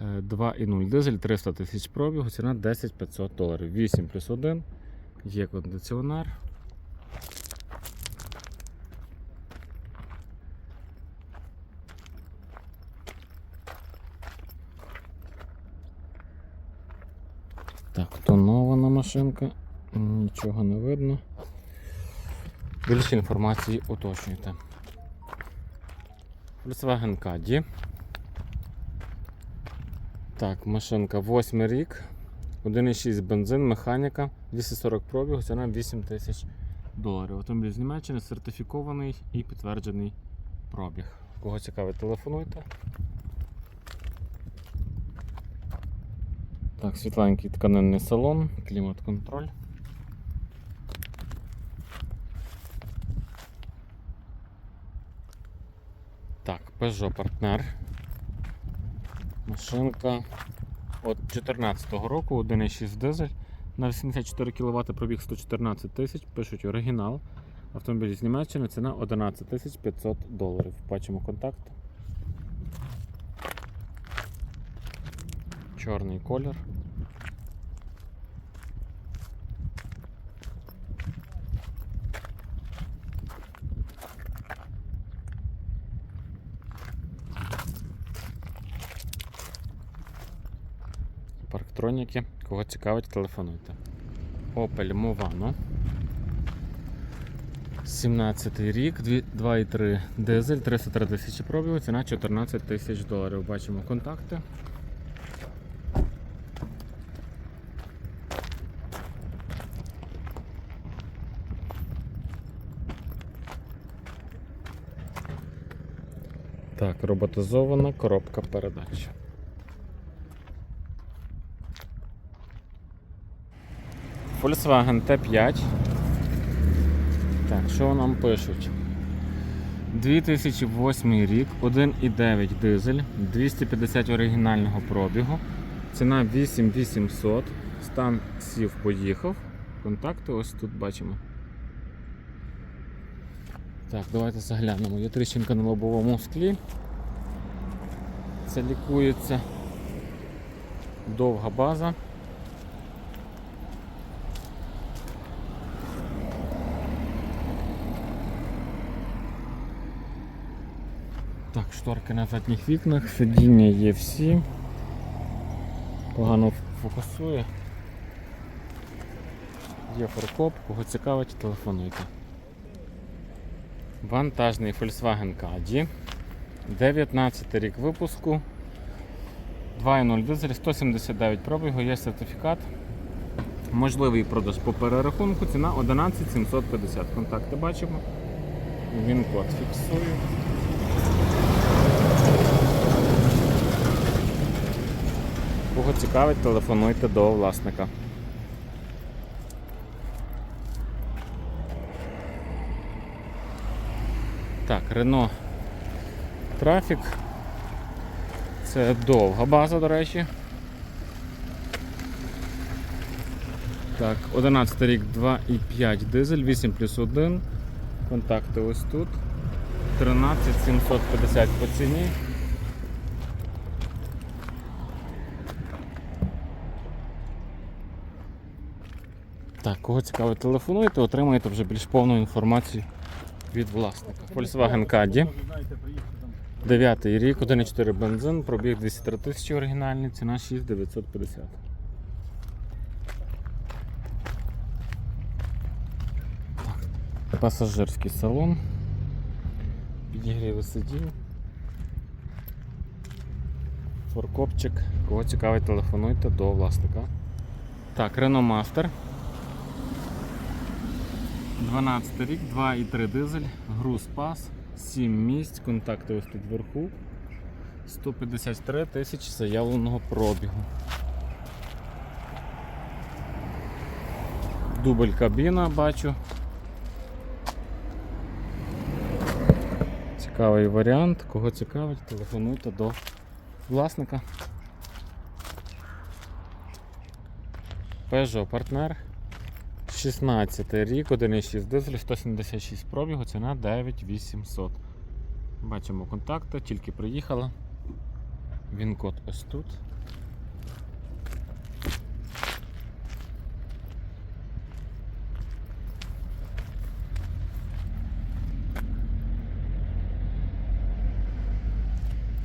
Е, 2,0 дизель, 300 тисяч пробігу, ціна 10 500 доларів. 8 плюс 1. Є кондиціонер. Так, тонована машинка. Нічого не видно. Більше інформації уточнюйте. Volkswagen Caddy. Так, машинка 8 рік, 1,6 бензин, механіка, 240 пробігу, ціна 8 тисяч доларів. Автомобіль з Німеччини сертифікований і підтверджений пробіг. Кого цікавить, телефонуйте. Так, світленький тканинний салон, клімат-контроль. Так, Peugeot партнер. Машинка от 2014 року, 1,6 дизель на 84 кВт, пробіг 114 тисяч, пишуть оригінал. Автомобіль з Німеччини, ціна 11 тисяч 500 доларів. Бачимо контакт. Чорний колір. Парктроніки. Кого цікавить, телефонуйте. Opel Movano. 17 рік, 2,3 дизель, 303 тисячі пробігу, ціна 14 тисяч доларів. Бачимо контакти. Так, роботизована коробка передач. Volkswagen T5. Так, що нам пишуть? 2008 рік, 1,9 дизель, 250 оригінального пробігу, ціна 8800, стан сів поїхав. Контакти ось тут бачимо. Так, давайте заглянемо. Є тріщинка на лобовому склі. Це лікується. Довга база. Так, шторки на задніх вікнах, сидіння є всі. Погано фокусує. Є фаркоп, кого цікавить, телефонуйте. Вантажний Volkswagen Caddy. 19 рік випуску. 2.0 дизель, 179 пробігу, є сертифікат. Можливий продаж по перерахунку, ціна 11 750. Контакти бачимо. Він код фіксую. Кого цікавить, телефонуйте до власника. Так, Renault Traffic. Це довга база, до речі. Так, 11 рік 2,5 дизель, 8 плюс 1. Контакти ось тут. 13 750 по ціні. Так, кого цікавить, телефонуєте, отримаєте вже більш повну інформацію від власника. Volkswagen Caddy. 9 рік, 1,4 бензин, пробіг 203 тисячі оригінальний, ціна 6950. Так. Пасажирський салон. Підігріви сидінь. Форкопчик, кого цікавить, телефонуйте до власника. Так, Renault Master. 12 рік, 2,3 дизель, груз пас, 7 місць, контакти ось тут вверху. 153 тисячі заявленого пробігу. Дубль кабіна бачу. Цікавий варіант. Кого цікавить, телефонуйте до власника. Peugeot партнер. 16 рік, 1,6 дизель, 176 пробігу, ціна 9800. Бачимо контакти, тільки приїхала. Він код ось тут.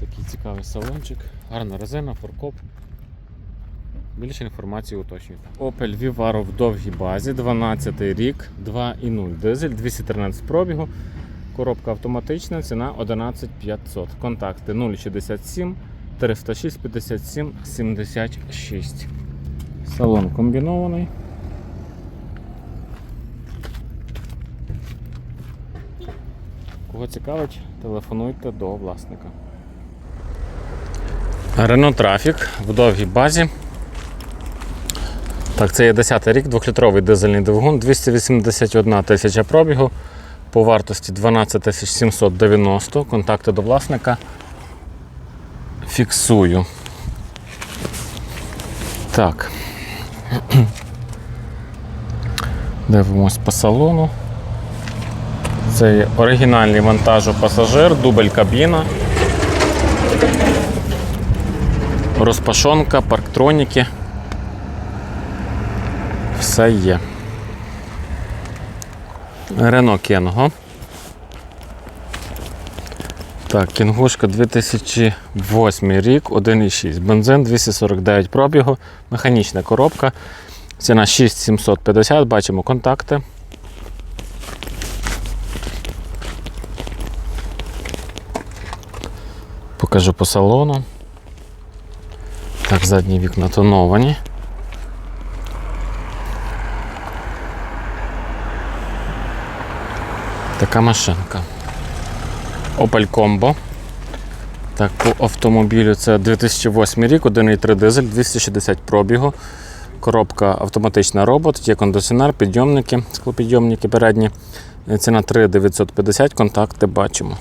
Такий цікавий салончик, гарна резина, форкоп. Більше інформації уточнюйте. Opel Vivaro в довгій базі, 12 рік, 2,0 дизель, 213 пробігу. Коробка автоматична, ціна 11500. Контакти 067 306 57 76. Салон комбінований. Кого цікавить, телефонуйте до власника. Renault Trafic в довгій базі. Так, це є 10-й рік, 2-літровий дизельний двигун, 281 тисяча пробігу по вартості 12 790. Контакти до власника. Фіксую. Так. Дивимось по салону. Це є оригінальний вантажу пасажир, дубль кабіна. Розпашонка, парктроніки. Все є. Рено Кенго. Так, кінгушка 2008 рік, 1,6. Бензин 249 пробігу, механічна коробка. Ціна 6750, бачимо контакти. Покажу по салону. Так, задні вікна тоновані. Така машинка. Opel Combo. Так, по автомобілю це 2008 рік, 1,3 дизель, 260 пробігу. Коробка автоматична робот, є кондиціонер, підйомники, склопідйомники передні. Ціна 3950, контакти бачимо.